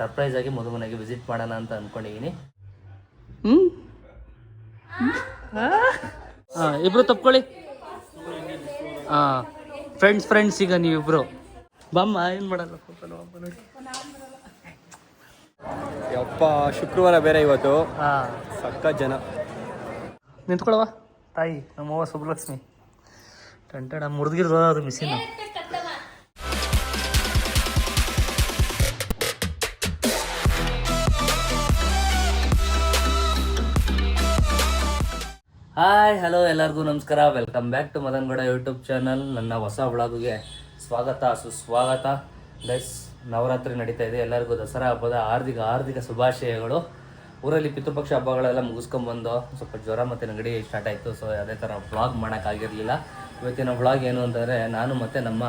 Surprise ಆಗಿ ಮನೆಗೆ visit ಮಾಡೋಣ ಅಂತ ಅಂದ್ಕೊಂಡಿದ್ದೀನಿ ಹಾಂ ಇಬ್ರು ತಪ್ಕೊಳ್ಳಿ. ಹಾಂ ಫ್ರೆಂಡ್ಸ್ ಫ್ರೆಂಡ್ಸ್ ಈಗ ನೀವಿಬ್ರು. ಬಮ್ಮ ಏನು ಮಾಡಲ್ಲ? ಅಪ್ಪ ನೋಡಿ ಯಪ್ಪ ಶುಕ್ರವಾರ ಬೇರೆ ಇವತ್ತು. ಹಾಂ. ಸಕ್ಕ ಜನ. ನಿಂತ್ಕೊಳವ ತಾಯಿ ನಮ್ಮವ್ವ ಸುಬ್ಲಕ್ಷ್ಮಿ ಟಂಟಡ ಮುರಿದಿರೋದು ಅದು ಮಿಷಿನ್ ಹಾಯ್ ಹಲೋ ಎಲ್ಲರಿಗೂ ನಮಸ್ಕಾರ. Welcome back to Madan Gowda YouTube channel ನನ್ನ ಹೊಸ ವ್ಲಾಗ್ಗೆ ಸ್ವಾಗತ ಸುಸ್ವಾಗತ. ಗೈಸ್ ನವರಾತ್ರಿ ನಡೀತಾ ಇದೆ. ಎಲ್ಲರಿಗೂ ದಸರಾ ಹಬ್ಬದ ಹಾರ್ದಿಕ ಹಾರ್ದಿಕ ಶುಭಾಶಯಗಳು. ಊರಲ್ಲಿ ಪಿತೃಪಕ್ಷ ಹಬ್ಬಗಳೆಲ್ಲ ಮುಗಿಸ್ಕೊಂಬಂದು ಸ್ವಲ್ಪ ಜ್ವರ ಮತ್ತು ನೆಗಡಿ ಸ್ಟಾರ್ಟ್ ಆಯಿತು. ಸೊ ಅದೇ ಥರ ವ್ಲಾಗ್ ಮಾಡೋಕ್ಕಾಗಿರಲಿಲ್ಲ ಇವತ್ತಿನ ಬ್ಲಾಗ್ ಏನು ಅಂತಂದರೆ ನಾನು ಮತ್ತು ನಮ್ಮ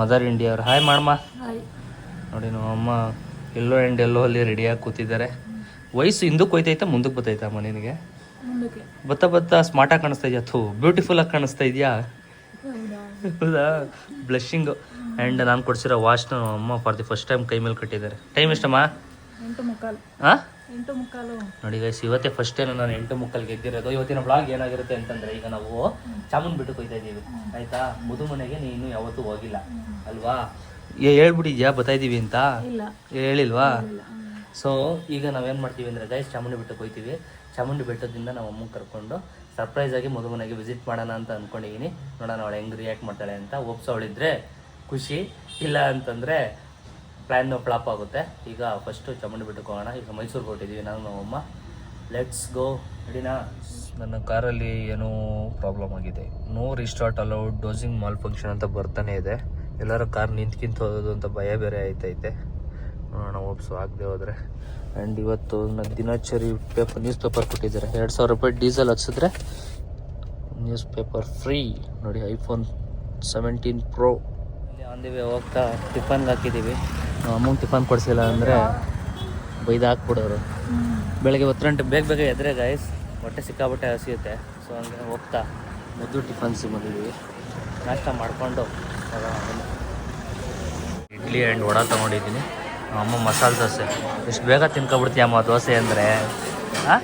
ಮದರ್ ಇಂಡಿಯಾ ಅವ್ರು. ಹಾಯ್ ಮಾಡಮ್ಮ ನೋಡಿ ನಮ್ಮ ಅಮ್ಮ ಎಲ್ಲೋ ಆ್ಯಂಡ್ ಎಲ್ಲೋ ಅಲ್ಲಿ ರೆಡಿಯಾಗಿ ಕೂತಿದ್ದಾರೆ. ವಯಸ್ಸು ಹಿಂದಕ್ಕೆ ಹೋಯ್ತೈತಾ ಮುಂದಕ್ಕೆ ಬತ್ತೈತಾ ಅಮ್ಮ ನಿನಗೆ? ಬತ್ತ ಬತ್ತಾ ಸ್ಮಾರ್ಟಾಗಿ ಕಾಣಿಸ್ತಾ ಇದೆಯಾ? ಥೂ ಬ್ಯೂಟಿಫುಲ್ ಆಗಿ ಕಾಣಿಸ್ತಾ ಇದೆಯಾ? ಹೌದಾ? ಬ್ಲಶಿಂಗು ಆ್ಯಂಡ್ ನಾನು ಕೊಡ್ಸಿರೋ ವಾಚ್ನ ಅಮ್ಮ ಫಾರ್ ದಿ ಫಸ್ಟ್ ಟೈಮ್ ಕೈ ಮೇಲೆ ಕಟ್ಟಿದ್ದಾರೆ. ಟೈಮ್ ಎಷ್ಟಮ್ಮ? ಹಾಂ ನೋಡಿ ಗೈಸ್ ಇವತ್ತೇ ಫಸ್ಟ್ ಟೈಮ್ ನಾನು ಎಂಟು ಮುಕ್ಕಲ್ ಗೆದ್ದಿರೋದು. ಇವತ್ತಿನ ಬ್ಲಾಗ್ ಏನಾಗಿರುತ್ತೆ ಅಂತಂದರೆ ಈಗ ನಾವು ಚಾಮುನ್ ಬಿಟ್ಟು ಹೋಗ್ತಾ ಇದ್ದೀವಿ. ಆಯಿತಾ? ಮುದುಮನೆಗೆ ನೀನು ಯಾವತ್ತೂ ಹೋಗಿಲ್ಲ. ಅಲ್ವಾ? ಏ- ಹೇಳ್ಬಿಟ್ಟಿದ್ಯಾ? ಬರ್ತಾ ಇದ್ದೀವಿ ಅಂತ? ಹೇಳಿಲ್ವಾ? ಸೊ ಈಗ ನಾವೇನು ಮಾಡ್ತೀವಿ ಅಂದರೆ ಗೈಸ್ ಚಾಮುಂಡಿ ಬೆಟ್ಟಕ್ಕೆ ಹೋಗ್ತೀವಿ ಚಾಮುಂಡಿ ಬೆಟ್ಟದಿಂದ ನಾವು ಅಮ್ಮನ ಕರ್ಕೊಂಡು ಸರ್ಪ್ರೈಸ್ ಆಗಿ ಮದುಮನೆಗೆ ವಿಸಿಟ್ ಮಾಡೋಣ ಅಂತ ಅಂದ್ಕೊಂಡಿದ್ದೀನಿ ನೋಡೋಣ ಅವಳು ಹೆಂಗೆ ರಿಯಾಕ್ಟ್ ಮಾಡ್ತಾಳೆ ಅಂತ. ಒಪ್ಸವಳಿದ್ರೆ ಖುಷಿ. ಇಲ್ಲ ಅಂತಂದರೆ ಪ್ಲ್ಯಾನ್ ಫ್ಲಾಪ್ ಆಗುತ್ತೆ. ಈಗ ಫಸ್ಟು ಚಾಮುಂಡಿ ಬೆಟ್ಟಕ್ಕೆ ಹೋಗೋಣ. ಈಗ ಮೈಸೂರಿಗೆ ಹೊರಟಿದ್ದೀವಿ ನಾನು ನಮ್ಮಮ್ಮ ಲೆಟ್ಸ್ ಗೋ ರೆಡಿನಾ ನನ್ನ ಕಾರಲ್ಲಿ ಏನೂ ಪ್ರಾಬ್ಲಮ್ ಆಗಿದೆ. No restart allowed dosing malfunction ಅಂತ ಬರ್ತಾನೆ ಇದೆ. ಎಲ್ಲರೂ ಕಾರ್ ನಿಂತ್ಕಿಂತ ಹೋಗೋದು ಅಂತ ಭಯ ಬೇರೆ ಆಯ್ತೈತೆ. ನೋಡೋಣ ಓಪ್ಸು ಆಗದೆ ಹೋದರೆ. ಆ್ಯಂಡ್ ಇವತ್ತು ನನ್ನ ದಿನಚರಿ ಪೇಪರ್ ನ್ಯೂಸ್ ಪೇಪರ್ ಕೊಟ್ಟಿದ್ದಾರೆ. ಎರಡು ಸಾವಿರ ರೂಪಾಯಿ ಡೀಸೆಲ್ ಹಚ್ಚಿದ್ರೆ ನ್ಯೂಸ್ ಪೇಪರ್ ಫ್ರೀ ನೋಡಿ ಐಫೋನ್ ಸೆವೆಂಟೀನ್ ಪ್ರೋ ಇಲ್ಲಿ ಆನ್ ದಿ ವೇ ಹೋಗ್ತಾ ಟಿಫನ್ಗೆ ಹಾಕಿದ್ದೀವಿ. ನಾವು ಅಮ್ಮಂಗೆ ಟಿಫನ್ ಕೊಡಿಸಿಲ್ಲ ಅಂದರೆ ಬೈದು ಹಾಕ್ಬಿಡೋರು. ಬೆಳಗ್ಗೆ ಹತ್ತು ಗಂಟೆ ಬೇಗ ಬೇಗ ಎದ್ರೆ ಗಾಯ್ಸ್ ಹೊಟ್ಟೆ ಸಿಕ್ಕಾಬಟ್ಟೆ ಹಸಿಯುತ್ತೆ. ಸೊ ಹಂಗೆ ಹೋಗ್ತಾ. ಮುದ್ದು ಟಿಫನ್ಸಿಗೆ ಬಂದಿದ್ದೀವಿ ನಾಷ್ಟ ಮಾಡಿಕೊಂಡು ಇಡ್ಲಿ ಆ್ಯಂಡ್ ವಡ ತೊಗೊಂಡಿದ್ದೀನಿ. ಅಮ್ಮ ಮಸಾಲೆ ದೋಸೆ. ಇಷ್ಟು ಬೇಗ ತಿನ್ಕೊಬಿಡ್ತೀಯ ಅಮ್ಮ ದೋಸೆ ಅಂದರೆ? ಹಾಂ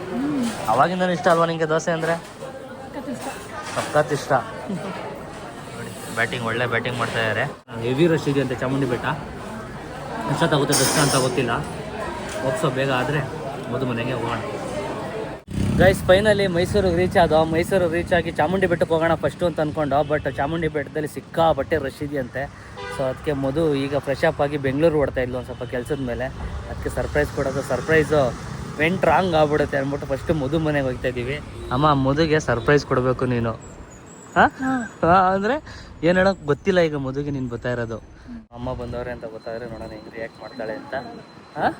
ಇಷ್ಟ ಅಲ್ವಾ ನಿಮಗೆ ದೋಸೆ ಅಂದರೆ? ಸಖತ್ ಇಷ್ಟ ನೋಡಿ ಬ್ಯಾಟಿಂಗ್ ಒಳ್ಳೆ ಬ್ಯಾಟಿಂಗ್ ಮಾಡ್ತಾ ಇದ್ದಾರೆ ಹೆವಿ ರಶ್ ಅಂತ ಚಾಮುಂಡಿ ಬೆಟ್ಟ? ಎಷ್ಟಾಗುತ್ತೆ ದರ್ಶನ ಅಂತ ಗೊತ್ತಿಲ್ಲ ಹೋಗ್ಸೋ ಬೇಗ ಆದರೆ ಮೊದಲು ಮನೆಗೆ ಹೋಗೋಣ. ಗೈಸ್ ಫೈನಲಿ ಮೈಸೂರಿಗೆ ರೀಚ್ ಆದ. ಮೈಸೂರಿಗೆ ರೀಚ್ ಆಗಿ ಚಾಮುಂಡಿ ಬೆಟ್ಟಕ್ಕೆ ಹೋಗೋಣ ಫಸ್ಟು ಅಂತ ಅಂದ್ಕೊಂಡು ಬಟ್ ಚಾಮುಂಡಿ ಬೆಟ್ಟದಲ್ಲಿ ಸಿಕ್ಕಾಪಟ್ಟೆ ರಶ್ ಇದೆಯಂತೆ. ಸೊ ಅದಕ್ಕೆ ಮಧು ಈಗ ಫ್ರೆಶ್ ಅಪ್ ಆಗಿ ಬೆಂಗಳೂರು ಓಡ್ತಾ ಇದ್ಲು ಒಂದು ಸ್ವಲ್ಪ ಕೆಲಸದ ಮೇಲೆ. ಅದಕ್ಕೆ ಸರ್ಪ್ರೈಸ್ ಕೊಡೋದು. ಸರ್ಪ್ರೈಸು ವೆಂಟ್ ರಾಂಗ್ ಆಗ್ಬಿಡುತ್ತೆ ಅಂದ್ಬಿಟ್ಟು ಫಸ್ಟು ಮಧು ಮನೆಗೆ ಹೋಗ್ತಾ ಇದ್ದೀವಿ. ಅಮ್ಮ ಮಧುಗೆ ಸರ್ಪ್ರೈಸ್ ಕೊಡಬೇಕು ನೀನು. ಹಾಂ? ಅಂದರೆ ಏನು ಹೇಳೋಕೆ ಗೊತ್ತಿಲ್ಲ ಈಗ ಮಧುಗೆ ನೀನು ಬರ್ತಾ ಇರೋದು. ಅಮ್ಮ ಬಂದವ್ರೆ ಅಂತ ಗೊತ್ತಾದ್ರೆ ನೋಡೋಣ ಹೆಂಗೆ ರಿಯಾಕ್ಟ್ ಮಾಡ್ತಾಳೆ ಅಂತ. ಹಾಂ?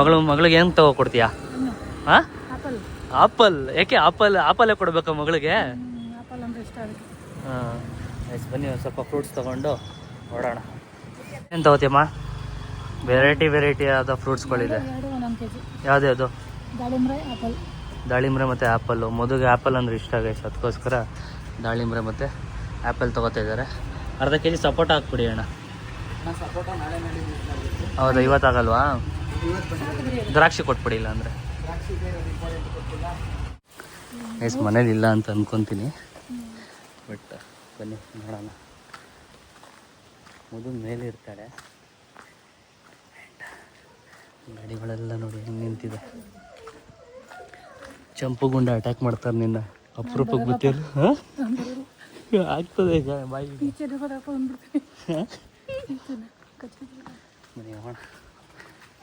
ಮಗಳು ಮಗಳಿಗೆ ಏನು ತಗೋ ಕೊಡ್ತೀಯಾ? ಹಾಂ? ಆಪಲ್ ಯಾಕೆ ಆಪಲ್ ಆಪಲ್ ಕೊಡ್ಬೇಕಾ ಮಗಳಿಗೆ? ಆಪಲ್ ಅಂದ್ರೆ ಇಷ್ಟ ಅದಕ್ಕೆ. ಹಾಂ ಆಯ್ತು ಬನ್ನಿ ಒಂದು ಸ್ವಲ್ಪ ಫ್ರೂಟ್ಸ್ ತಗೊಂಡು ಓಡೋಣ ಏನು ತಗೋತೀಯಮ್ಮ ವೆರೈಟಿ ವೆರೈಟಿ ಆದ ಫ್ರೂಟ್ಸ್ಗಳಿದೆ ಯಾವ್ದು ಯಾವುದೇ? ದಾಳಿಂಬ್ರೆ ಆಪಲ್. ದಾಳಿಂಬ್ರೆ ಮತ್ತು ಆ್ಯಪಲ್ಲು ಮದುವೆ ಆ್ಯಪಲ್ ಅಂದ್ರೆ ಇಷ್ಟ ಆಗೈತೆ ಅದಕ್ಕೋಸ್ಕರ ದಾಳಿಂಬ್ರೆ ಮತ್ತು ಆ್ಯಪಲ್ ತೊಗೋತಾ ಇದ್ದಾರೆ. ಅರ್ಧ ಕೆ ಜಿ ಸಪೋಟ ಹಾಕ್ಬಿಡಿ ಅಣ್ಣ. ಹೌದಾ ಇವತ್ತಾಗಲ್ವಾ ದ್ರಾಕ್ಷಿ ಕೊಟ್ಬಿಡಿ ಇಲ್ಲ ಅಂದರೆ ಎಸ್ ಮನೇಲಿ ಇಲ್ಲ ಅಂತ ಅಂದ್ಕೊತೀನಿ ಬಟ್ ಬನ್ನಿ ನೋಡೋಣ. ಮದು ಮೇಲೆ ಇರ್ತಾಳೆ. ಗಾಡಿಗಳೆಲ್ಲ ನೋಡಿ ಹೆಂಗೆ ನಿಂತಿದೆ. ಚಂಪು ಗುಂಡ ಅಟ್ಯಾಕ್ ಮಾಡ್ತಾರೆ ನಿನ್ನ. ಅಪರೂಪಕ್ಕೆ ಗೊತ್ತಿಲ್ಲ. ಹಾಂ? ಆಗ್ತದೆ ಈಗ ಬಾಯಿ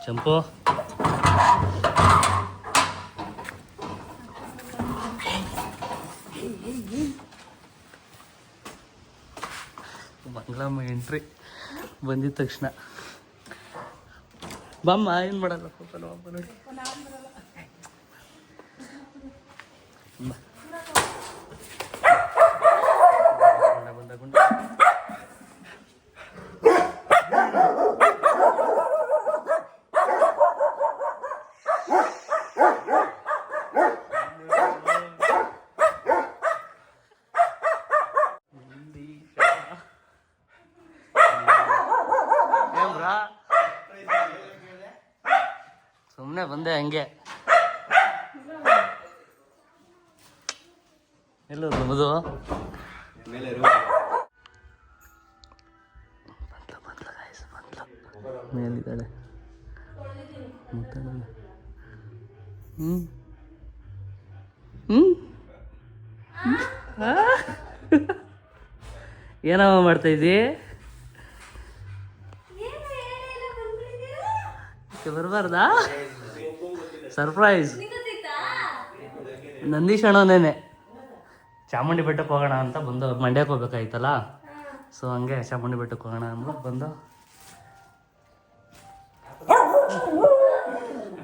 ಚಂಪು. ಮಂಗಳಮ್ಮ ಎಂಟ್ರಿ ಬಂದಿದ ತಕ್ಷಣ ಬಾಮ್ಮ ಏನು ಮಾಡಲ್ಲ ಪಾಪ ನಮ್ಮ ಅಮ್ಮ ನೋಡಿ ಬಾ. ಗುಂಡ ಬಂದ ಗುಂಡ ಏನ್ರಾ ಬಂದೆ ಹಂಗೆ. ಎಲ್ಲೂ ಮದು ಮೇಲಿದ್ದಾಳೆ. ಹ್ಞೂ ಆ? ಏನವ ಮಾಡ್ತಾ ಇದ್ದಿ? ಬರಬಾರ್ದಾ? ಸರ್ಪ್ರೈಸ್ ನಂದೀಶ್ ಅಣ್ಣನೇನೆ ಚಾಮುಂಡಿ ಬೆಟ್ಟಕ್ಕೆ ಹೋಗೋಣ ಅಂತ ಬಂದು ಮಂಡ್ಯಕ್ಕೆ ಹೋಗ್ಬೇಕಾಯ್ತಲ್ಲ? ಸೊ ಹಂಗೆ ಚಾಮುಂಡಿ ಬೆಟ್ಟಕ್ಕೆ ಹೋಗೋಣ ಅಂದ್ಬಿಟ್ಟು ಬಂದು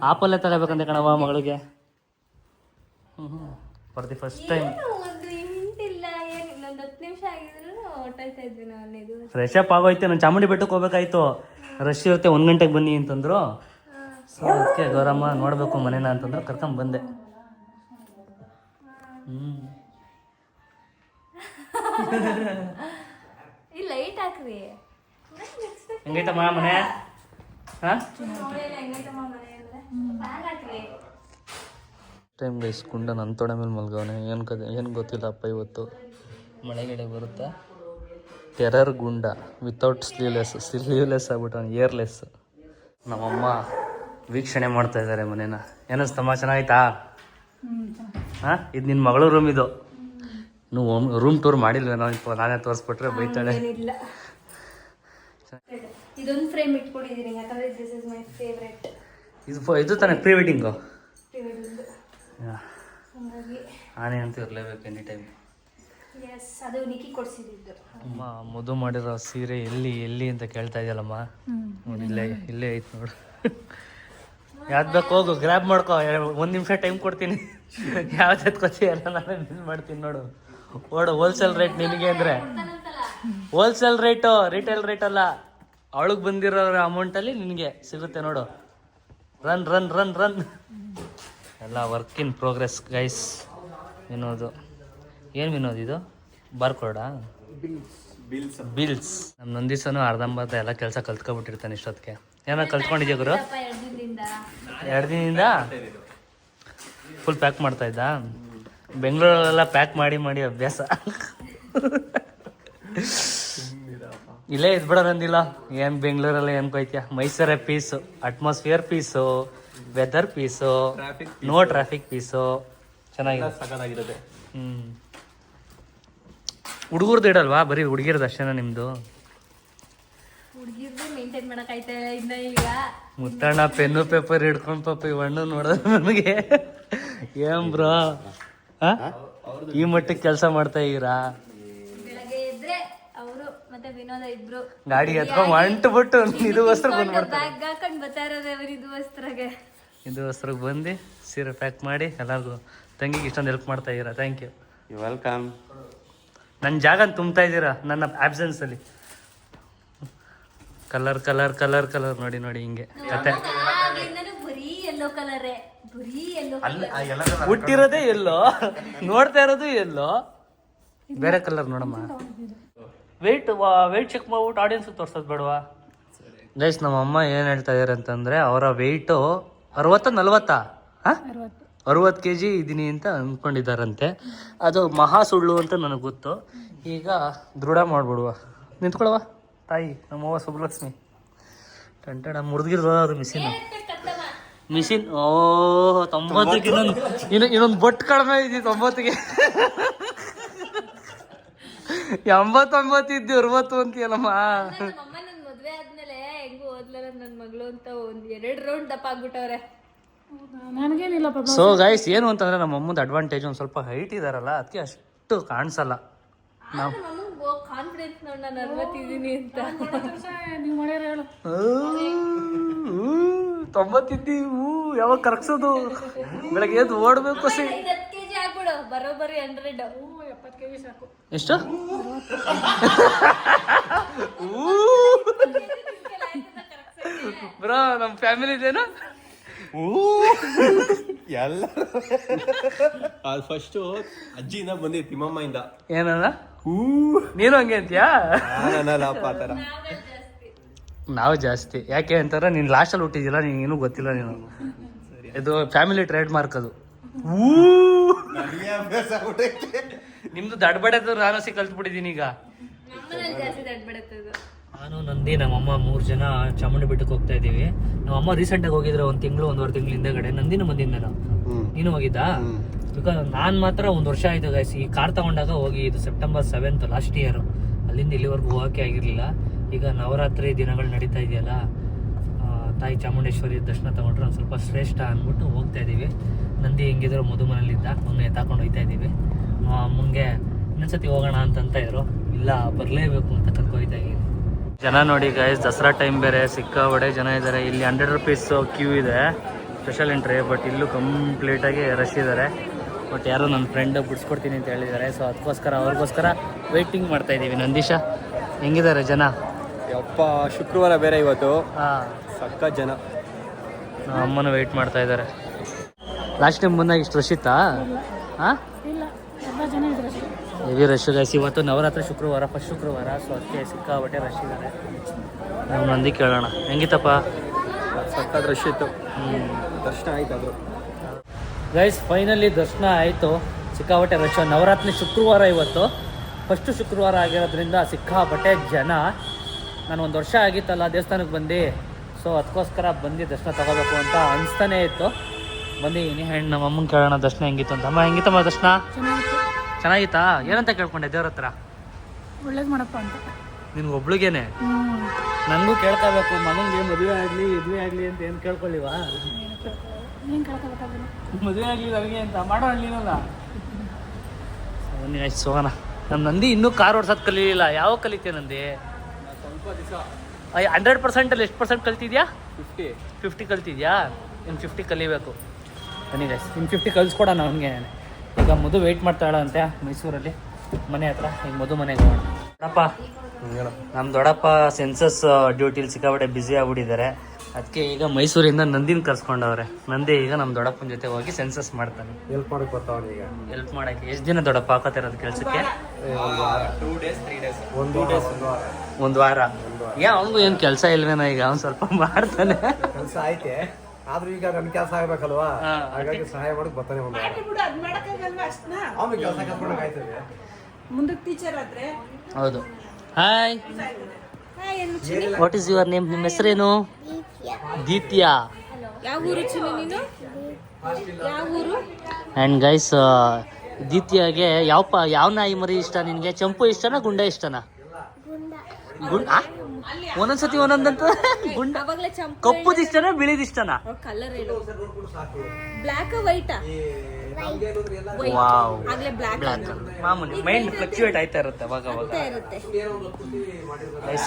ಆಪಲ್ಲೇ ತಗೋಬೇಕಂತೆ ಕಣವ ಮಗಳಿಗೆ. For the first time fresh up ಆಗೋಯ್ತು ನಾನು ಚಾಮುಂಡಿ ಬೆಟ್ಟಕ್ಕೆ ಹೋಗ್ಬೇಕಾಯ್ತು. ರಶ್ ಇರುತ್ತೆ ಒಂದು ಗಂಟೆಗೆ ಬನ್ನಿ ಅಂತಂದ್ರು. ಸೊ ಅದಕ್ಕೆ ಗೌರಮ್ಮ ನೋಡಬೇಕು ಮನೇನ ಅಂತಂದ್ರೆ ಕರ್ಕೊಂಬಂದೆ ಹ್ಞೂ ಈ ಲೈಟ್ ಹಾಕ್ರಿ. ಹೆಂಗೈತಮ್ಮ ಮನೆ? ಹಾಂ? ಟೈಮ್ ಗೈಸ್ ಕುಂಡ ನನ್ನ ತೊಡೆ ಮೇಲೆ ಮಲ್ಗವನೆ. ಏನು ಕದ ಏನು ಗೊತ್ತಿಲ್ಲಪ್ಪ ಇವತ್ತು. ಮಳೆಗಿಡೆ ಬರುತ್ತಾ? ಟೆರರ್ ಗುಂಡ ವಿತೌಟ್ ಸ್ಲೀವ್ಲೆಸ್ ಸ್ಲೀವ್ಲೆಸ್ ಆಗ್ಬಿಟ್ಟು ಇಯರ್ಲೆಸ್ ನಮ್ಮಮ್ಮ ವೀಕ್ಷಣೆ ಮಾಡ್ತಾ ಇದ್ದಾರೆ ಮನೇನ. ಏನಸ್ತಮ್ಮ ಚೆನ್ನಾಯ್ತಾ ಹಾಂ? ಇದು ನಿನ್ನ ಮಗಳ ರೂಮ್ ಇದು. ನೀವು ರೂಮ್ ಟೂರ್ ಮಾಡಿಲ್ವೇನೋ? ಇಪ್ಪ ನಾನೇ ತೋರಿಸ್ಬಿಟ್ರೆ ಬೈತಾಳೆ. ಇದೊಂದು ಫ್ರೇಮ್ ಇಟ್ಕೊಂಡಿದ್ದೀನಿ ಯಾಕಂದ್ರೆ ದಿಸ್ ಇಸ್ ಮೈ ಫೇವ್ರೆಟ್ ಇದು ತಾನೆ ಇದು ತಾನೇ ಪ್ರೀ ವೆಡ್ಡಿಂಗು ಆನೆ ಅಂತ ಇರಲೇಬೇಕು ಎನಿ ಟೈಮ್ ಎಸ್ ಅದು ನಿಕ್ಕಿ ಕೊಡ್ಸಿದ್ದು. ಅಮ್ಮ ಮದು ಮಾಡಿರೋ ಸೀರೆ ಎಲ್ಲಿ ಎಲ್ಲಿ ಅಂತ ಕೇಳ್ತಾ ಇದೆಯಲ್ಲಮ್ಮ? ಇಲ್ಲೇ ಇಲ್ಲೇ ಐತೆ ನೋಡು. ಯಾವ್ದು ಬೇಕು ಹೋಗು ಗ್ರ್ಯಾಬ್ ಮಾಡ್ಕೋ. ಒಂದು ನಿಮಿಷ ಟೈಮ್ ಕೊಡ್ತೀನಿ. ಯಾವ್ದು ಕೊಚ್ಚಿ ಎಲ್ಲ ನಾನು ಬಿಲ್ ಮಾಡ್ತೀನಿ ನೋಡು. ಓಡು ಹೋಲ್ಸೇಲ್ ರೇಟ್ ನಿನಗೆ ಅಂದರೆ. ಹೋಲ್ಸೇಲ್ ರೇಟು ರಿಟೇಲ್ ರೇಟ್ ಅಲ್ಲ. ಅವಳಿಗೆ ಬಂದಿರೋ ಅಮೌಂಟಲ್ಲಿ ನಿನಗೆ ಸಿಗುತ್ತೆ ನೋಡು. ರನ್ ರನ್ ರನ್ ರನ್ ಎಲ್ಲ work in progress guys Vinod. ಏನು ವಿನೋದ್ ಇದು? ಬಾರ್ಕೋಡಾ ಬಿಲ್ಸ್ ಬಿಲ್ಸ್ ನಮ್ಮ ನಂದಿಸನು ಅರ್ಧಂಬರ್ಧ ಎಲ್ಲ ಕೆಲಸ ಕಲ್ತ್ಕೊಬಿಟ್ಟಿರ್ತಾನೆ ಇಷ್ಟೊತ್ತಿಗೆ. ಏನೋ ಕಲ್ತ್ಕೊಂಡಿದ್ಯಾ ಗುರು? ಎರಡು ದಿನದಿಂದ ಎರಡು ದಿನದಿಂದ ಫುಲ್ ಪ್ಯಾಕ್ ಮಾಡ್ತಾ ಇದ್ದ. ಬೆಂಗಳೂರಲ್ಲೆಲ್ಲ ಪ್ಯಾಕ್ ಮಾಡಿ ಮಾಡಿ ಅಭ್ಯಾಸ. ಇಲ್ಲೇ ಇದ್ಬಿಡ ನಂದಿಲ್ಲ ಏನು ಬೆಂಗಳೂರಲ್ಲಿ ಏನು ಕೊಯ್ತ್ಯಾ? ಮೈಸೂರೇ peace atmosphere peace weather peace no traffic peace ಚೆನ್ನಾಗಿದೆ. ಸಖತ್ತಾಗಿರುತ್ತೆ ಹ್ಮ್. ಹುಡುಗರ್ದು ಇಡಲ್ವಾ? ಬರೀ ಹುಡುಗಿರ್ದು ಅಷ್ಟೇನಾ ನಿಮ್ದು? ಇನ್ನ ಈಗ? ಮುತ್ತಣ್ಣ ಪೆನ್ನು ಪೇಪರ್ ಹಿಡ್ಕೊಂಡ್ ಪಾಪ ಇವಣ್ಣು ನೋಡಿದ್ರೆ ನನಗೆ. ಏನ್ ಬ್ರೋ? ಈ ಮಟ್ಟಕ್ಕೆ ಕೆಲಸ ಮಾಡ್ತಾ ಇದೀರಾ ಬೆಳಗ್ಗೆ ಎದ್ರೆ ಅವರು ಮತ್ತೆ ವಿನೋದ ಇಬ್ರು. ಗಾಡಿ ಎತ್ಕೊಂಡ್ ಹೊಂಟು ಬಿಟ್ಟು ಇದು ಬಂದ್ಬಿಡ್ತಾರೆ. ಬ್ಯಾಗ್ ಹಾಕೊಂಡ್ ಬರ್ತಾ ಇರೋದೇ ಅವ್ರು ಇದು ವಸ್ತ್ರಗೆ. ಬಂದು ಸೀರೆ ಪ್ಯಾಕ್ ಮಾಡಿ ಎಲ್ಲರಿಗೂ ತಂಗಿಗೆ ಇಷ್ಟೊಂದು ಹೆಲ್ಪ್ ಮಾಡ್ತಾ ಇದೀರಾ ಥ್ಯಾಂಕ್ ಯು ವೆಲ್ಕಮ್ ನನ್ನ ಜಾಗ ತುಂಬ್ತಾ ಇದ್ದೀರಾ? ನನ್ನ ಅಲ್ಲಿ. ಕಲರ್ ಕಲರ್ ಕಲರ್ ಕಲರ್ ನೋಡಿ ನೋಡಿ ಹಿಂಗೆ. ಕತೆ. ಬರೀ ಎಲ್ಲೋ ಕಲರೇ ಬರೀ ಎಲ್ಲೋ ಕಲರ್ ಹುಟ್ಟಿರೋದೇ ಎಲ್ಲೋ ನೋಡ್ತಾ ಇರೋದು ಎಲ್ಲೋ ಬೇರೆ ಕಲರ್ ನೋಡಮ್ಮ. ವೆಯ್ಟ್ ವೆಯ್ಟ್ ಚೆಕ್ ಮಾಡ್ಬಿಟ್ಟು ಆಡಿಯನ್ಸ್ ತೋರ್ಸೋದು ಬೇಡವಾ? ಗೈಸ್ ನಮ್ಮ ಅಮ್ಮ ಏನು ಹೇಳ್ತಾ ಇದಾರೆ ಅಂತಂದ್ರೆ ಅವರ ವೆಯ್ಟು ಅರವತ್ತ ನಲ್ವತ್ತಾ? ಹಾ? ಅರವತ್ತು. ಕೆ ಜಿ ಇದೀನಿ ಅಂತ ಅಂದ್ಕೊಂಡಿದ್ದಾರಂತೆ ಅದು ಮಹಾ ಸುಳ್ಳು ಅಂತ ನನಗೆ ಗೊತ್ತು. ಈಗ ದೃಢ ಮಾಡ್ಬಿಡುವ. ನಿಂತ್ಕೊಳವ ತಾಯಿ ನಮ್ಮವ್ವ ಸುಬ್ಲಕ್ಷ್ಮಿ ಟಂಟಣ ಮುರಿದಿರೋ ಅದು ಮಿಷಿನ್ ಮಿಷಿನ್ ಓ ತೊಂಬತ್ತಕ್ಕೆ ಇನ್ನೊಂದು ಇನ್ನು ಇನ್ನೊಂದು ಬೊಟ್ಟು ಕಡಿಮೆ ಇದೆ ತೊಂಬತ್ತಿಗೆ ಎಂಬತ್ತೊಂಬತ್ತು ಇದ್ದು ಅರವತ್ತು ಅಂತೀಯಲ್ಲಮ್ಮ. ನನ್ ಮದ್ವೆ ಆದ್ಮೇಲೆ ಹೆಂಗು ಓದ್ಲಲ್ಲ ನನ್ ಮಗಳು ಅಂತ ಒಂದ್ ಎರಡ್ ರೌಂಡ್ ದಪ್ಪ ಆಗ್ಬಿಟ್ಟವ್ರೆ ಸೊ ಗೈಸ್ ಏನು ಅಂತಂದ್ರೆ ನಮ್ಮ ಅಮ್ಮದ ಅಡ್ವಾಂಟೇಜ್ ಒಂದು ಸ್ವಲ್ಪ ಹೈಟ್ ಇದಾರಲ್ಲ, ಅದಕ್ಕೆ ಅಷ್ಟು ಕಾಣಿಸಲ್ಲ. ನಾವು ನಮಗ್ ಕಾನ್ಫಿಡೆನ್ಸ್ ನೋಡ್ ನಾನು ಅರವತ್ತಿದೀನಿ ಅಂತ. ನೀವು ಮಾಡ್ಯಾರ ಹೇಳು. ತೊಂಬತ್ತಿದ್ದಿ ಹೂ ಯಾವಾಗ ಕರಗ್ಸೋದು? ಬೆಳಗ್ಗೆ ಎದ್ದು ಓಡಬೇಕು ಸಿ ಐದ್ ಹತ್ತು ಕೆಜಿ ಆಗ್ಬಿಡು ಬರೋಬ್ಬರಿ ಹಂಡ್ರೆಡ್ ಎಪ್ಪತ್ತು ಕೆ ಜಿ ಸಾಕು. ಎಷ್ಟು? ಬ್ರೋ ನಮ್ಮ ಫ್ಯಾಮಿಲಿ ಇದೇನು? ಎಲ್ಲ ಅದು ಫಸ್ಟು ಅಜ್ಜಿಯಿಂದ ಬಂದಿ ತಿಮ್ಮಮ್ಮಯಿಂದ. ಏನದ ಹೂ ನೀನು ಹಂಗೆ ಅಂತೀಯಾ? ನಾನಲ್ಲಪ್ಪ ಆ ಥರ. ನಾವು ಜಾಸ್ತಿ. ಯಾಕೆ ಅಂತಾರೆ ನೀನು ಲಾಸ್ಟಲ್ಲಿ ಹುಟ್ಟಿದಿಲ್ಲ ನೀನು ಏನೂ ಗೊತ್ತಿಲ್ಲ ನೀನು. ಇದು ಫ್ಯಾಮಿಲಿ ಟ್ರೇಡ್ ಮಾರ್ಕ್ ಅದು ನಿಮ್ದು ದಡ್ಬಡೆದು ನಾನು ಸಿ ಕಲ್ತ್ಬಿಟ್ಟಿದ್ದೀನಿ ಈಗ ನಾನು ನಂದಿ ನಮ್ಮಮ್ಮ ಮೂರು ಜನ ಚಾಮುಂಡಿ ಬೆಟ್ಟಕ್ಕೆ ಹೋಗ್ತಾ ಇದೀವಿ ನಮ್ಮಮ್ಮ ರೀಸೆಂಟಾಗಿ ಹೋಗಿದ್ರೆ ಒಂದು ತಿಂಗಳು ಒಂದೂವರೆ ತಿಂಗಳು ಹಿಂದೆಗಡೆ. ನಂದಿನ ಬಂದಿದ್ದ ನಾನು ನೀನು ಹೋಗಿದ್ದಾ? ಬಿಕಾಸ್ ನಾನು ಮಾತ್ರ ಒಂದು ವರ್ಷ ಆಯ್ತು ಗೈಸ್ ಈ ಕಾರ್ ತಗೊಂಡಾಗ ಹೋಗಿ ಇದು ಸೆಪ್ಟೆಂಬರ್ ಸೆವೆಂತ್ ಲಾಸ್ಟ್ ಇಯರ್ ಅಲ್ಲಿಂದ ಇಲ್ಲಿವರೆಗೂ ಹೋಗಕ್ಕೆ ಆಗಿರಲಿಲ್ಲ. ಈಗ ನವರಾತ್ರಿ ದಿನಗಳು ನಡೀತಾ ಇದೆಯಲ್ಲ ತಾಯಿ ಚಾಮುಂಡೇಶ್ವರಿ ದರ್ಶನ ತಗೊಂಡ್ರೆ ಒಂದು ಸ್ವಲ್ಪ ಶ್ರೇಷ್ಠ ಅಂದ್ಬಿಟ್ಟು ಹೋಗ್ತಾ ಇದ್ದೀವಿ ನಂದಿ ಹೆಂಗಿದ್ರು ಮಧುಮನೆಯಲ್ಲಿದ್ದ ಒಂದು ಎತ್ತಾಕೊಂಡು ಹೋಗ್ತಾ ಇದ್ದೀವಿ ಮುಂಗೆ ಇನ್ನೊಂದ್ಸತಿ ಹೋಗೋಣ ಅಂತಂತ ಇದ್ರು. ಇಲ್ಲ, ಬರಲೇಬೇಕು ಅಂತ ಕರ್ಕೊಯ್ತಾ ಇದ್ದೀನಿ ಜನ ನೋಡಿ ಗೈಸ್ ದಸರಾ ಟೈಮ್ ಬೇರೆ ಸಿಕ್ಕಾಬಡೆ ಜನ ಇದ್ದಾರೆ. ಇಲ್ಲಿ ಹಂಡ್ರೆಡ್ ರುಪೀಸ್ ಕ್ಯೂ ಇದೆ ಸ್ಪೆಷಲ್ ಎಂಟ್ರಿ ಬಟ್ ಇಲ್ಲೂ ಕಂಪ್ಲೀಟಾಗಿ ರಶ್ ಇದ್ದಾರೆ. ಬಟ್ ಯಾರೋ ನನ್ನ ಫ್ರೆಂಡ್ ಬಿಡಿಸ್ಕೊಡ್ತೀನಿ ಅಂತ ಹೇಳಿದ್ದಾರೆ. ಸೊ ಅದಕ್ಕೋಸ್ಕರ ಅವ್ರಿಗೋಸ್ಕರ ವೆಯ್ಟಿಂಗ್ ಮಾಡ್ತಾ ಇದ್ದೀವಿ ನಂದೀಶ ಹೆಂಗಿದ್ದಾರೆ ಜನ? ಯಪ್ಪ ಶುಕ್ರವಾರ ಬೇರೆ ಇವತ್ತು. ಹಾಂ. ಸಕ್ಕ ಜನ. ನಮ್ಮ ಅಮ್ಮನ ವೆಯ್ಟ್ ಮಾಡ್ತಾ ಇದ್ದಾರೆ. ಲಾಸ್ಟ್ ಟೈಮ್ ಬಂದಾಗ ಇಷ್ಟು ರಶ್ ಇತ್ತಾ? ಹಾಂ? ಇಲ್ಲ ಎಲ್ಲ ಜನ ಇದ್ರೆ ಅಷ್ಟೇ. ಹೆವಿ ರಶ್ ಗೈಸ್ ಇವತ್ತು ನವರಾತ್ರಿ ಶುಕ್ರವಾರ ಫಸ್ಟ್ ಶುಕ್ರವಾರ. ಸೊ ಅದಕ್ಕೆ ಸಿಕ್ಕಾಬಟ್ಟೆ ರಶ್ ಇದ್ದಾರೆ. ನಾವು ನಂದಿ ಕೇಳೋಣ. ಹೆಂಗಿತ್ತಪ್ಪ? ಸಕ್ಕ ರಶ್ ಇತ್ತು. ದರ್ಶನ ಆಯ್ತು ಗೈಸ್ ಫೈನಲಿ ದರ್ಶನ ಆಯಿತು. ಸಿಕ್ಕಾಪಟ್ಟೆ ರಶ್ ನವರಾತ್ರಿ ಶುಕ್ರವಾರ ಇವತ್ತು. ಫಸ್ಟು ಶುಕ್ರವಾರ ಆಗಿರೋದ್ರಿಂದ ಸಿಕ್ಕಾಪಟ್ಟೆ ಜನ. ನಾನು ಒಂದು ವರ್ಷ ಆಗಿತ್ತಲ್ಲ ದೇವಸ್ಥಾನಕ್ಕೆ ಬಂದು. ಸೊ ಅದಕ್ಕೋಸ್ಕರ ಬಂದು ದರ್ಶನ ತಗೋಬೇಕು ಅಂತ ಅನಿಸ್ತಾನೇ ಇತ್ತು. ಬಂದಿದ್ದೀನಿ ಹೆಣ್ಣು ನಮ್ಮ ಅಮ್ಮನ ಕೇಳೋಣ ದರ್ಶನ ಹೆಂಗಿತ್ತು ಅಂತ. ಅಮ್ಮ ಹೆಂಗಿತ್ತಮ್ಮ ದರ್ಶನ? ಚೆನ್ನಾಗಿತ್ತು. ಚೆನ್ನಾಗಿತ್ತಾ? ಏನಂತ ಕೇಳ್ಕೊಂಡೆ ದೇವ್ರ ಹತ್ರ? ಒಳ್ಳೇದು ಮಾಡಪ್ಪ ಅಂತ. ನಿನ್ಗೆ ಒಬ್ಳಿಗೇನೆ? ನನಗೂ ಕೇಳ್ಕೋಬೇಕು ಮಗನಿಗೆ ಮದುವೆ ಆಗಲಿ ಇದುವೆ ಆಗಲಿ ಅಂತ ಏನು ಕೇಳ್ಕೊಳ್ಳಿವಾ? ಮದುವೆ ಆಗಲಿ ನನಗೆ ಅಂತ. ಮಾಡೋ ಅಲ್ಲಿನಲ್ಲ ಬನ್ನಿ ಆಯ್ತು ಸೋಗೋಣ ನಮ್ಮ ನಂದಿ ಇನ್ನೂ ಕಾರ್ ಓಡ್ಸೋದು ಕಲೀಲಿಲ್ಲ. ಯಾವ ಕಲಿತೀಯ ನಂದಿ? ಹಂಡ್ರೆಡ್ ಪರ್ಸೆಂಟಲ್ಲಿ ಎಷ್ಟು ಪರ್ಸೆಂಟ್ ಕಲ್ತಿದ್ಯಾ? ಫಿಫ್ಟಿ ಫಿಫ್ಟಿ ಕಲ್ತಿದ್ಯಾ? ಇನ್ನು ಫಿಫ್ಟಿ ಕಲಿಬೇಕು. ಬನ್ನಿ ಗೈಸ್ ಇನ್ನು ಫಿಫ್ಟಿ ಕಲಿಸ್ಕೊಡೋಣ ನಮಗೆ. ಈಗ ಮಧು ವೆಯ್ಟ್ ಮಾಡ್ತಾಳಂತೆ ಮೈಸೂರಲ್ಲಿ. ಮನೆ ಹತ್ರ. ಈಗ ಮಧು ಮನೆಗೆ ಹೋಗೋಣ. ದೊಡ್ಡಪ್ಪ. ನಮ್ಮ ದೊಡ್ಡಪ್ಪ ಸೆನ್ಸಸ್ ಡ್ಯೂಟಿಲಿ ಸಿಕ್ಕಾಬಿಟ್ಟೆ ಬ್ಯುಸಿ ಆಗ್ಬಿಟ್ಟಿದ್ದಾರೆ. ಅದಕ್ಕೆ ಈಗ ಮೈಸೂರಿಂದ ನಂದಿನ ಕರ್ಸ್ಕೊಂಡವ್ರೆ. ನಂದಿ ಈಗ ನಮ್ಮ ದೊಡ್ಡಪ್ಪನ ಜೊತೆ ಹೋಗಿ ಸೆನ್ಸಸ್ ಮಾಡ್ತಾನೆ. ಹೆಲ್ಪ್ ಮಾಡಕ್ ಬರ್ತಾವ್ರಿ ಈಗ. ಹೆಲ್ಪ್ ಮಾಡಕ್ಕೆ ಎಷ್ಟು ದಿನ ದೊಡ್ಡಪ್ಪ ಹಾಕತ್ತಿರೋದು ಕೆಲಸಕ್ಕೆ? ಟೂ ಡೇಸ್ ತ್ರೀ ಡೇಸ್ ಒಂದು ಡೇಸ್ ಒಂದು ವಾರ. ಒಂದು ವಾರ. ಯಾ ಅವನಿಗೂ ಏನು ಕೆಲಸ ಇಲ್ವೇನೋ ಈಗ ಅವ್ನು ಸ್ವಲ್ಪ ಮಾಡ್ತಾನೆ. ಕೆಲಸ ಐತೆ ಆದ್ರೂ ಈಗ ನನ್ ಕೆಲಸ ಆಗ್ಬೇಕಲ್ವಾ? ಹಾಗಾಗಿ ಸಹಾಯ ಮಾಡಕ್ ಬರ್ತಾನೆ ಅವ್ನಿಗೆ ಕೆಲಸ ಆಯ್ತದೆ. ಮುಂದಕ್ಕೆ ಟೀಚರ್ ಆದ್ರೆ? ಹೌದು. Hi what is your name ನಿಮ್ಮ ಹೆಸರೇನು? ದೀತ್ಯಾ ಯಾವ ಊರು ಚಿನ್ನು ನೀನು? ಯಾವ ಊರು? ಆ್ಯಂಡ್ ಗೈಸ್ ದೀತ್ಯಾಗೆ ಯಾವ ಪ ಯಾವ ನಾಯಿ ಮರಿ ಇಷ್ಟ ನಿನಗೆ? ಚಂಪು ಇಷ್ಟನಾ ಗುಂಡ ಇಷ್ಟನಾ? ಗುಂಡ? ಒಂದೊಂದ್ಸತಿ ಒಂದೊಂದಂತ? ಗುಂಡ. ಕಪ್ಪು ಕಪ್ಪುದು ಇಷ್ಟನಾ ಬಿಳಿದ ಇಷ್ಟನಾ? ಕಲರ್ ಏನು ಬ್ಲ್ಯಾಕ್ ವೈಟಾ ವಾವ್. ಬ್ಲ್ಯಾಕ್ ಬ್ಲ್ಯಾಕ್ ಮಾಮೂಲಿ ಮೈಂಡ್ ಫ್ಲಕ್ಚುಯೇಟ್ ಆಯ್ತಾ ಇರುತ್ತೆ ಅವಾಗ ಅವಾಗ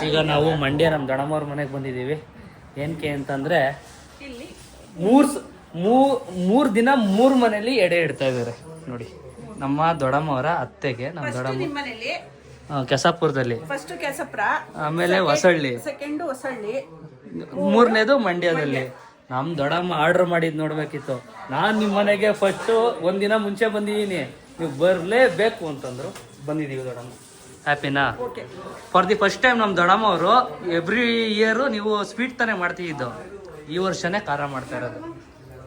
ಈಗ ನಾವು ಮಂಡ್ಯ ನಮ್ಮ ದೊಡ್ಡಮ್ಮವ್ರ ಮನೆಗೆ ಬಂದಿದ್ದೀವಿ. ಏನಕ್ಕೆ ಅಂತಂದ್ರೆ ಮೂರ್ ಮೂರ್ ದಿನ ಮೂರ್ ಮನೇಲಿ ಎಡೆ ಇಡ್ತಾ ಇದ್ದಾರೆ ನೋಡಿ ನಮ್ಮ ದೊಡ್ಡಮ್ಮವರ ಅತ್ತೆಗೆ ನಮ್ಮ ದೊಡ್ಡಮ್ಮ ಕೆಸಾಪುರದಲ್ಲಿ. ಫಸ್ಟ್ ಕೆಸಪ್ರ. ಆಮೇಲೆ ಹೊಸಳ್ಳಿ. ಸೆಕೆಂಡ್ ಹೊಸಳ್ಳಿ. ಮೂರನೇದು ಮಂಡ್ಯದಲ್ಲಿ. ನಮ್ ದೊಡ್ಡಮ್ಮ ಆರ್ಡರ್ ಮಾಡಿದ್ ನೋಡ್ಬೇಕಿತ್ತು. ನಾನ್ ನಿಮ್ ಮನೆಗೆ ಫಸ್ಟ್ ಒಂದಿನ ಮುಂಚೆ ಬಂದಿದ್ದೀನಿ. ನೀವು ಬರ್ಲೇಬೇಕು ಅಂತಂದ್ರು ಬಂದಿದೀವಿ ದೊಡ್ಡಮ್ಮ. ಹ್ಯಾಪಿನಾ? ಫಾರ್ ದಿ ಫಸ್ಟ್ ಟೈಮ್ ನಮ್ಮ ದೊಡಮ್ಮ ಅವರು ಎವ್ರಿ ಇಯರು ನೀವು ಸ್ವೀಟ್ ತಾನೇ ಮಾಡ್ತಿದ್ದು. ಈ ವರ್ಷನೇ ಖಾರ ಮಾಡ್ತಾ ಇರೋದು.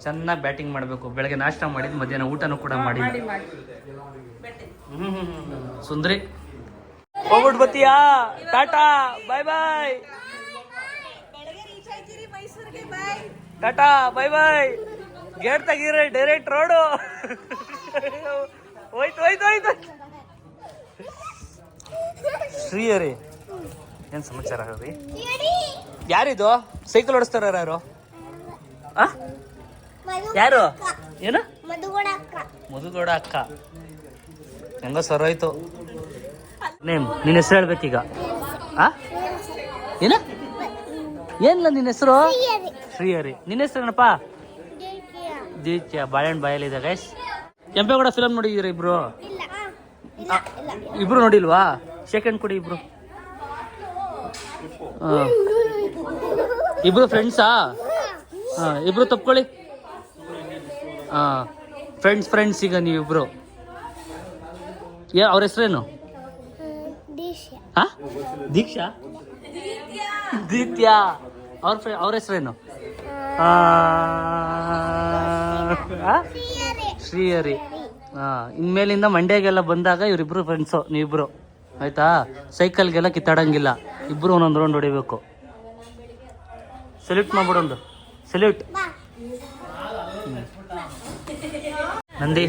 ಚೆನ್ನಾಗಿ ಬ್ಯಾಟಿಂಗ್ ಮಾಡಬೇಕು. ಬೆಳಗ್ಗೆ ನಾಷ್ಟ ಮಾಡಿದ್ದು ಮಧ್ಯಾಹ್ನ ಊಟನೂ ಕೂಡ ಮಾಡಿ ಹ್ಮ್ ಹ್ಮ್ ಹ್ಮ್ ಹ್ಮ್. ಸುಂದ್ರಿ. ಹೋಗ್ಬಿಟ್ಟು ಬತ್ತೀಯಾ? Tata bye bye tata bye bye gate ತೆಗೀರಿ ಡೈರೆಕ್ಟ್ ರೋಡು ಹೋಯ್ತು ಹೋಯ್ತು ಹೋಯ್ತು. ಶ್ರೀಯರಿ ಏನ್ ಸಮಾಚಾರ ರೀ ಯಾರಿದು? ಸೈಕಲ್ ಓಡಿಸ್ತಾರ ಯಾರು? ಯಾರು? ಏನು? ಮಧುಗೌಡ ಅಕ್ಕ. ಹೆಂಗ ಸರ್ ಆಯ್ತು ನೇಮ್ ನಿನ್ನ ಹೆಸರು ಹೇಳ್ಬೇಕೀಗ. ಆ? ಏನ? ಏನಿಲ್ಲ ನಿನ್ನ ಹೆಸರು? ಶ್ರೀಹರಿ. ನಿನ್ನ ಹೆಸರು ಏನಪ್ಪ? ದೀತ್ಯ ಬಾಳೆಹಣ್ಣು ಬಾಯಲ್ಲಿದೆ ಗೈಸ್ ಕೆಂಪೇಗೌಡ ಫಿಲಮ್ ನೋಡಿದೀರ ಇಬ್ರು? ಇಬ್ರು ನೋಡಿಲ್ವಾ? ಸೆಕೆಂಡ್ ಕೊಡಿ ಇಬ್ರು. ಇಬ್ರು ಫ್ರೆಂಡ್ಸಾ ಹಾ ಇಬ್ರು ತಪ್ಕೊಳ್ಳಿ. ಹಾ. ಫ್ರೆಂಡ್ಸ್ ಫ್ರೆಂಡ್ಸ್ ಈಗ ನೀವಿಬ್ರು. ಏ ಅವ್ರ ಹೆಸರೇನು? ಹಾ? ದೀಕ್ಷಾ? ದೀತ್ಯಾ. ಅವ್ರ ಅವ್ರ ಹೆಸರೇನು? ಶ್ರೀಹರಿ. ಹಾ ಇನ್ಮೇಲಿಂದ ಮಂಡ್ಯಗೆಲ್ಲ ಬಂದಾಗ ಇವರಿಬ್ರು ಫ್ರೆಂಡ್ಸು ನೀವಿಬ್ರು. ಆಯ್ತಾ? ಸೈಕಲ್ಗೆಲ್ಲ ಕಿತ್ತಾಡಂಗಿಲ್ಲ. ಇಬ್ರು ಒಂದೊಂದು ರೌಂಡ್ ಹೊಡಿಬೇಕು. Salute ಮಾಡ್ಬಿಡೊಂದು salute Nandi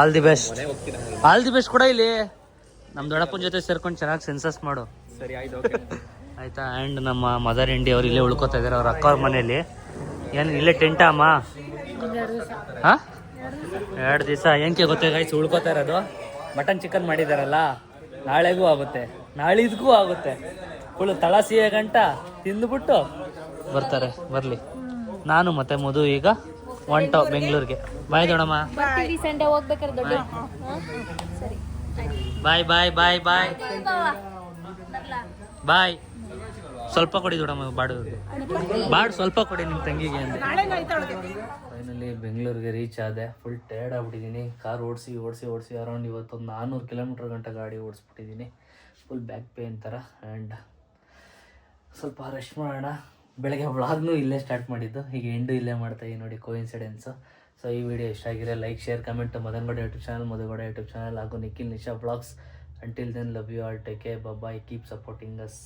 all the best all the best ಕೂಡ ಇಲ್ಲಿ. ನಮ್ಮ ದೊಡ್ಡಪ್ಪನ ಜೊತೆ ಸೇರ್ಕೊಂಡು ಚೆನ್ನಾಗಿ ಸೆನ್ಸಸ್ ಮಾಡು. ಸರಿ ಆಯ್ತು ಆಯ್ತಾ? ಆ್ಯಂಡ್ ನಮ್ಮ ಮದರ್ ಇಂಡಿ ಅವ್ರು ಇಲ್ಲೇ ಉಳ್ಕೊತಾ ಇದ್ದಾರೆ ಅವ್ರ ಅಕ್ಕ ಅವ್ರ ಮನೇಲಿ ಏನು ಇಲ್ಲೇ ಟೆಂಟ ಅಮ್ಮ? ಹಾಂ? ಎರಡು ದಿವಸ ಏನಕ್ಕೆ ಗೊತ್ತಾಗಾಯ್ತು ಉಳ್ಕೊತಾ ಇರೋದು? ಮಟನ್ ಚಿಕನ್ ಮಾಡಿದಾರಲ್ಲ? ನಾಳೆಗೂ ಆಗುತ್ತೆ. ನಾಳಿದ್ಗೂ ಆಗುತ್ತೆ. ಫುಲ್ ತಳಸಿಯ ಗಂಟ ತಿಂದುಬಿಟ್ಟು ಬರ್ತಾರೆ. ಬರಲಿ. ನಾನು ಮತ್ತೆ ಮಧು ಈಗ ಹೊಂಟೋ ಬೆಂಗಳೂರಿಗೆ. ಬಾಯ್ ದೊಡಮ್ಮ. ಬಾಯ್. ಬಾಯ್ ಬಾಯ್ ಬಾಯ್ ಬಾಯ್. ಸ್ವಲ್ಪ ಕೊಡಿ ದೊಡಮ್ಮ ಬಾಡು. ಬಾಡ್, ಸ್ವಲ್ಪ ಕೊಡಿ ನಿಮ್ಮ ತಂಗಿಗೆ ಅಂದೆ. ಫೈನಲಿ ಬೆಂಗಳೂರಿಗೆ ರೀಚ್ ಆದೆ. ಫುಲ್ ಟೈರ್ಡ್ ಆಗ್ಬಿಟ್ಟಿದ್ದೀನಿ ಕಾರ್ ಓಡಿಸಿ ಓಡಿಸಿ ಓಡಿಸಿ ಅರೌಂಡ್ ಇವತ್ತೊಂದು ನಾನ್ನೂರು ಕಿಲೋಮೀಟ್ರ್ ಗಂಟೆ ಗಾಡಿ ಓಡಿಸ್ಬಿಟ್ಟಿದ್ದೀನಿ ಫುಲ್ ಬ್ಯಾಕ್ ಪೇನ್ ಥರ ಆ್ಯಂಡ್ ಸ್ವಲ್ಪ ರೆಸ್ಟ್ ಮಾಡೋಣ. ಬೆಳಗ್ಗೆ ವ್ಲಾಗ್ನೂ ಇಲ್ಲೇ ಸ್ಟಾರ್ಟ್ ಮಾಡಿದ್ದು. ಈಗ ಎಂಡು ಇಲ್ಲೇ ಮಾಡ್ತಾ ಇದ್ದೀನಿ ನೋಡಿ ಕೋಇನ್ಸಿಡೆನ್ಸು ಸೊ ಈ ವಿಡಿಯೋ ಇಷ್ಟ ಆಗಿರೋ like share comment Madan Gowda YouTube channel Madhu Gowda YouTube channel ಹಾಗೂ Nikhil Nisha vlogs until then love you all take care bye keep supporting us